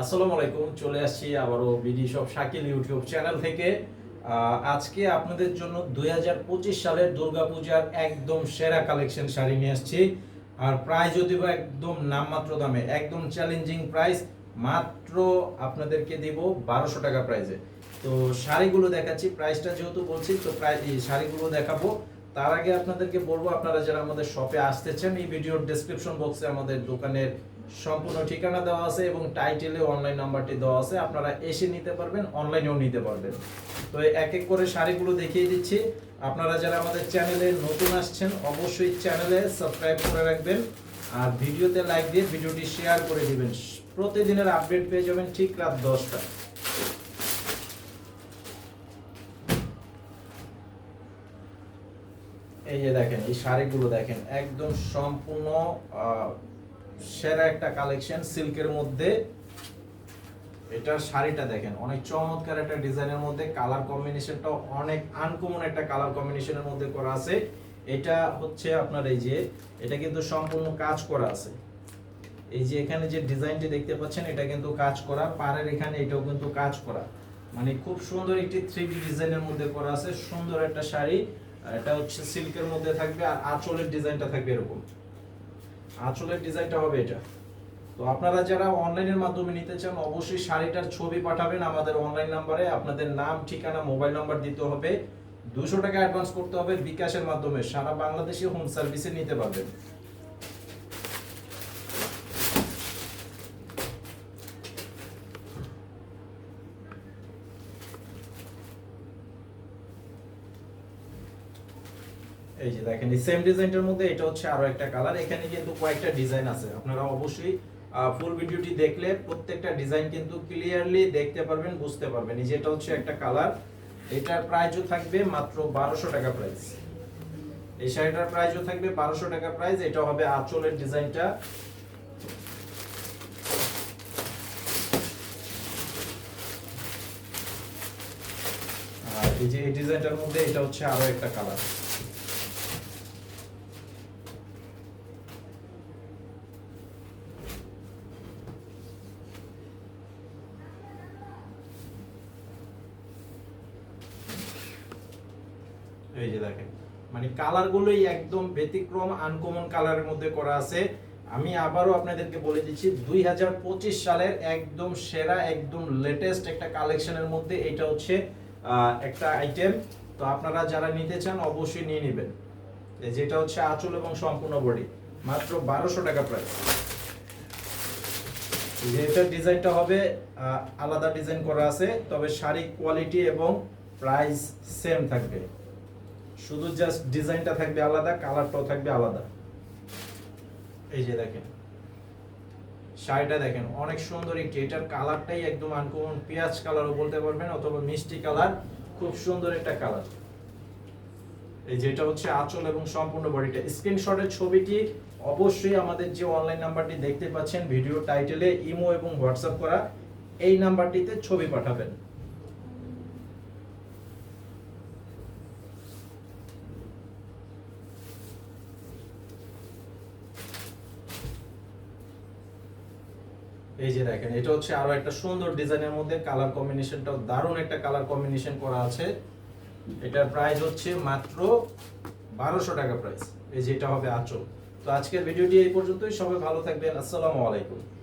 আসসালামু আলাইকুম, চলে আসছি আবারও বিডি সব শাকিল ইউটিউব চ্যানেল থেকে। আজকে আপনাদের জন্য দুই হাজার পঁচিশ সালের দুর্গাপূজার একদম সেরা কালেকশন শাড়ি নিয়ে আসছি। আর প্রাইস বা একদম নামমাত্র দামে, একদম চ্যালেঞ্জিং প্রাইস মাত্র আপনাদেরকে দেব বারোশো টাকা প্রাইসে তো শাড়িগুলো দেখাচ্ছি প্রাইসটা যেহেতু বলছি, তো প্রায় শাড়িগুলো দেখাবো। তার আগে আপনাদেরকে বলব, আপনারা যারা আমাদের শপে আসতেছেন, এই ভিডিওর ডেসক্রিপশন বক্সে আমাদের দোকানের সম্পূর্ণ ঠিকানা দেওয়া আছে এবং টাইটেলে অনলাইন নাম্বারটি দেওয়া আছে। আপনারা এসে নিতে পারবেন অনলাইনেও নিতে পারবেন। তো এক এক করে শাড়িগুলো দেখিয়ে দিচ্ছি। আপনারা যারা আমাদের চ্যানেলে নতুন আসছেন, অবশ্যই চ্যানেলে সাবস্ক্রাইব করে রাখবেন। আর ভিডিওতে লাইক দিয়ে ভিডিওটি শেয়ার করে দিবেন। প্রতিদিনের আপডেট পেয়ে যাবেন ঠিক রাত দশটা। এই যে দেখেন, এই শাড়িগুলো দেখেন, একদম সম্পূর্ণ সেরা একটা কালেকশন সিল্কের মধ্যে। এটার শাড়িটা দেখেন, অনেক চমৎকার একটা ডিজাইনের মধ্যে কালার কম্বিনেশনটা অনেক আনকমন একটা কালার কম্বিনেশনের মধ্যে করা আছে। এটা হচ্ছে আপনার এই যে, এটা কিন্তু সম্পূর্ণ কাজ করা আছে। এই যে এখানে যে ডিজাইনটি দেখতে পাচ্ছেন, এটা কিন্তু কাজ করা। পাড়ের এখানে এটাও কিন্তু কাজ করা। মানে খুব সুন্দর একটি থ্রি ডিজাইনের মধ্যে করা আছে, সুন্দর একটা শাড়ি। এটা হচ্ছে সিল্কের মধ্যে থাকবে, আর আঁচলের ডিজাইনটা থাকবে এরকম। আঁচলের ডিজাইনটা হবে এটা। তো আপনারা যারা অনলাইনের মাধ্যমে নিতে চান, অবশ্যই শাড়িটার ছবি পাঠাবেন আমাদের অনলাইন নাম্বারে আপনাদের নাম, ঠিকানা মোবাইল নাম্বার দিতে হবে। দুশো টাকা অ্যাডভান্স করতে হবে বিকাশের মাধ্যমে। সারা বাংলাদেশে হোম সার্ভিসে নিতে পারবেন। এই যে দেখেন, এই সেম ডিজাইনটার মধ্যে এটা হচ্ছে আরও একটা কালার এখানে কিন্তু কয়েকটা ডিজাইন আছে। আপনারা অবশ্যই ফুল ভিডিওটি দেখলে প্রত্যেকটা ডিজাইন কিন্তু ক্লিয়ারলি দেখতে পারবেন, বুঝতে পারবেন। এই যে এটা হচ্ছে একটা কালার এটার প্রাইসও থাকবে মাত্র বারোশো টাকা প্রাইস এই শাড়িটার প্রাইসও থাকবে বারোশো টাকা প্রাইস এটা হবে আঁচলের ডিজাইনটা এই যে এই ডিজাইনটার মধ্যে এটা হচ্ছে আরও একটা কালার এই যে দেখেন মানে কালার গুলোই একদম ব্যতিক্রম আনকমন কালারের মধ্যে করা আছে। আমি আবারও আপনাদেরকে বলে দিচ্ছি, দুই সালের একদম সেরা, একদম লেটেস্ট একটা কালেকশনের মধ্যে এটা হচ্ছে একটা আইটেম তো আপনারা যারা নিতে চান, অবশ্যই নিয়ে নেবেন। যেটা হচ্ছে আঁচল এবং সম্পূর্ণ বডি মাত্র বারোশো টাকা প্রাইস যেটার ডিজাইনটা হবে আলাদা ডিজাইন করা আছে, তবে শাড়ি কোয়ালিটি এবং প্রাইস সেম থাকবে। শুধু জাস্ট ডিজাইনটা থাকবে আলাদা কালারটাও থাকবে আলাদা। এই যে দেখেন, শাড়িটা দেখেন, অনেক সুন্দর একটি, এটার কালারটাই একদম আনকমন পেঁয়াজ কালারও বলতে পারবেন, অথবা মিষ্টি কালার খুব সুন্দর একটা কালার এই যেটা হচ্ছে আঁচল এবং সম্পূর্ণ বডিটা স্ক্রিনশটের ছবিটি অবশ্যই আমাদের যে অনলাইন নাম্বারটি দেখতে পাচ্ছেন ভিডিও টাইটেলে ইমো এবং হোয়াটসঅ্যাপ করা, এই নাম্বারটিতে ছবি পাঠাবেন। এই যে দেখেন, এটা হচ্ছে আরও একটা সুন্দর ডিজাইনের মধ্যে কালার কম্বিনেশনটাও দারুণ একটা কালার কম্বিনেশন করা আছে। এটার প্রাইস হচ্ছে মাত্র বারোশো টাকা প্রাইস এই যেটা হবে আচল। তো আজকের ভিডিওটি এই পর্যন্তই। সবাই ভালো থাকবেন। আসসালামু আলাইকুম।